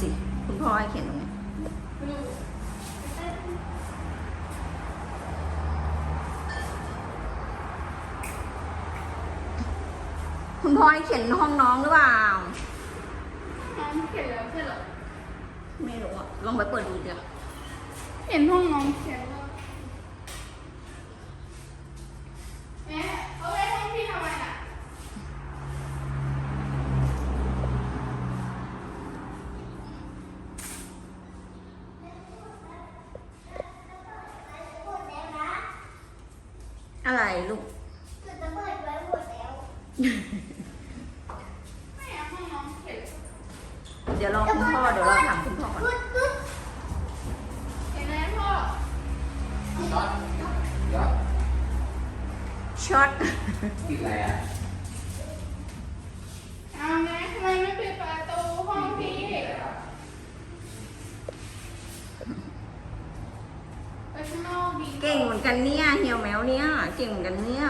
สิ คุณพ่อให้เขียนตรงไหนคุณพ่อให้เขียนห้องน้องหรือเปล่า น้องเขียนแล้วใช่เหรอ ไม่รู้อะลองไปเปิดดูเดี๋ยวเห็นห้องน้องเขียนว่าแม่เอาไว้ห้องพี่ทำไมน่ะ อะไรลูกไม่เอาห้องน้องเขียนเดี๋ยวรอคุณพ่อเดี๋ยวเราถามคุณพ่อก่อนเห็นไหมพ่อช็อตเดี๋ยวช็อต ติดอะไรอะเอาแม่ทำไมไม่ปิดประตูห้องพี่ไปข้างนอกดีเก่งเหมือนกันเนี่ยเหี่ยวแมวเนี่ย เก่งเหมือนกันเนี่ย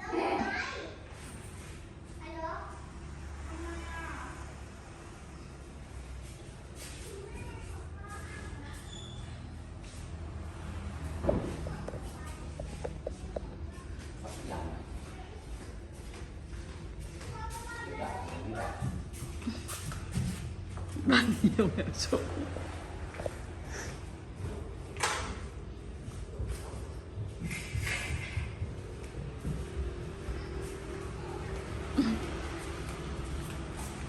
ยังยัง บ้านเหี่ยวแมวโชว์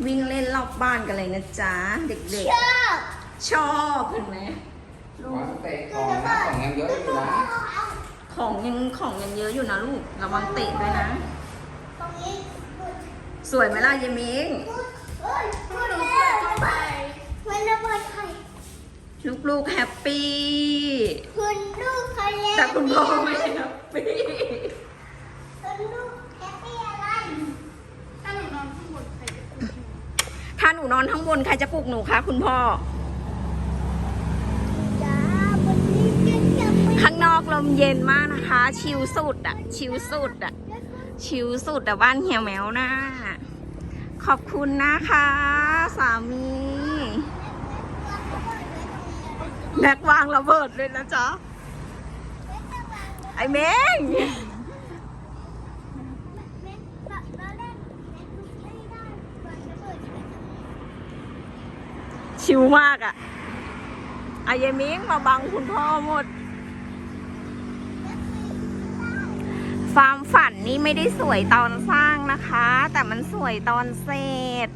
วิ่งเล่นรอบบ้านกันเลยนะจ๊ะ เด็กๆชอบเห็นไหมวางเตะของนะของยังเยอะอยู่นะของยังของยังเยอะอยู่นะลูก ระวังเตะด้วยนะสวยไหมล่ะเยมิงพ่อหนูเปิดเข้าไป ลูกๆแฮปปี้คุณลูกเขาเล่นแต่คุณพ่อไม่แฮปปี้คุณลูกแฮปปี้อะไรถ้าหนูนอนข้างบนใครจะปลุกหนูถ้าหนูนอนข้างบนใครจะปลุกหนูคะคุณพ่อจ้าวันนี้จะจะไปข้างนอกลมเย็นมากนะคะ ชิลสุดอะชิลสุดอะชิลสุดอะบ้านเหี่ยวแมวนะ ขอบคุณนะคะ สามีแม็กวางระเบิดเลยนะจ๊ะ ไอเม้งแม่เรากอะเปิดใช้สมองชิลมากอะไอเยมิงมาบังคุณพ่อหมด ไม่ได้สวยตอนสร้างนะคะ แต่มันสวยตอนเสร็จ